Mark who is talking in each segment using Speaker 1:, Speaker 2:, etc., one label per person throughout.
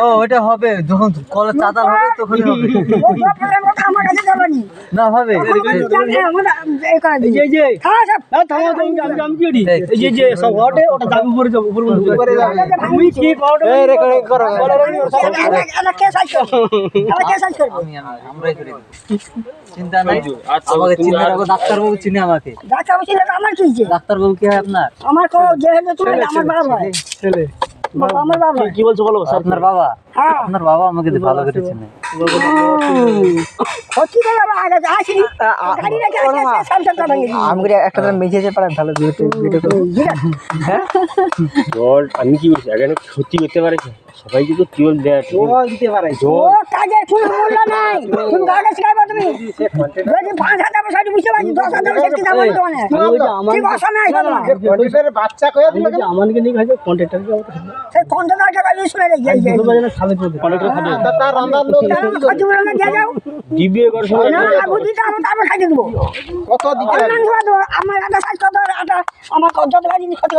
Speaker 1: ও ওটা হবে যখন কলের চাতাল হবে তখনই হবে
Speaker 2: ও সব ফেলের কথা আমার কাছে যাবেনি
Speaker 1: না হবে
Speaker 2: এই যে হ্যাঁ সব
Speaker 3: না, থামো, থামো, আমি- আমি কি করি? এই যে- যে সব ঘটে, ওটা দাবি উপরে যাব, উপরে উপরে যাব। তুমি কি পাউডার-
Speaker 1: এই রেকর্ডিং করো
Speaker 2: এটা- এটা কে সাইজ করবে এটা কে সাইজ করবে
Speaker 1: আমি আমি আমরাই করে দেব চিন্তা নাই? আমাকে চিন্তা রাখো ডাক্তারবাবু চিনে আমাকে।
Speaker 2: ডাক্তার বলছিল আমার কি
Speaker 1: ডাক্তারবাবু হয় আপনার?
Speaker 2: আমার তো যেহেতু তুমি আমার বাবা।
Speaker 3: ছেলে।
Speaker 2: আমার বাবা
Speaker 3: কি- বলছো বলো
Speaker 1: আপনার বাবা?
Speaker 2: হ্যাঁ।
Speaker 1: আপনার বাবা আমাকে ভালো করে চিনে।
Speaker 2: আগে
Speaker 4: আমি কি বলছি এখানে ক্ষতি করতে পারে সবাই কিন্তু টিউল দেয়
Speaker 3: দিতে পারে।
Speaker 2: ও কোনো মূল্য নাই। তুমি পাঁচ হাজার বুঝতে পারছি দশ হাজার তোমার
Speaker 5: বাচ্চা কয়ে
Speaker 3: আমি যে নিয়ে খাইছে
Speaker 2: সেই কন্ট্রাক্টর টাকা ইউজ করে
Speaker 5: তার রান্নার লোক
Speaker 2: যাও। না দিতে তারপর খাইতে দেবো।
Speaker 5: কত দিতে হবে?
Speaker 2: আমার সাইজ কত আটা আমার? কত? কত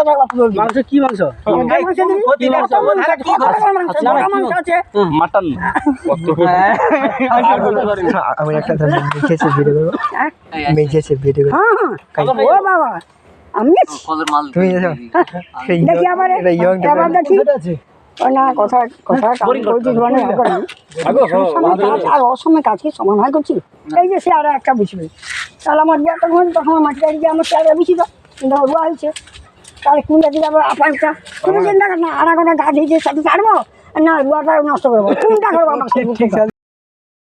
Speaker 2: মাংস? মাংস
Speaker 4: মাটন।
Speaker 5: আমি একটা মেঝেছে ভিডিও করব।
Speaker 2: হ্যাঁ?
Speaker 5: মেঝেছে ভিডিও করব।
Speaker 2: হ্যাঁ, হ্যাঁ। ও বাবা আমি
Speaker 1: কলের মাল
Speaker 5: তুমি এসো। সেই
Speaker 2: দেখি আবার
Speaker 5: এটা young
Speaker 2: এবার দেখি।
Speaker 3: আছে?
Speaker 2: ও না কথা কথা কাজ করছি ধরনের ব্যাপার না। সময় কাজ আর অসময় কাজ কি সমান হয় করছি? এই যে সে আর একটা বুঝবে তাহলে আমার বিয়ারটা ঘুম তখন মাটি গাড়ি আমার চেয়ারে বুঝি তো কিন্তু রুয়া হয়েছে। তাহলে কোনটা দিকে আবার আপারটা তুমি চিন্তা কর না আড়া গোটা গাছ হয়েছে সাথে ছাড়বো? না রুয়াটা নষ্ট করব। কোনটা করব? আমার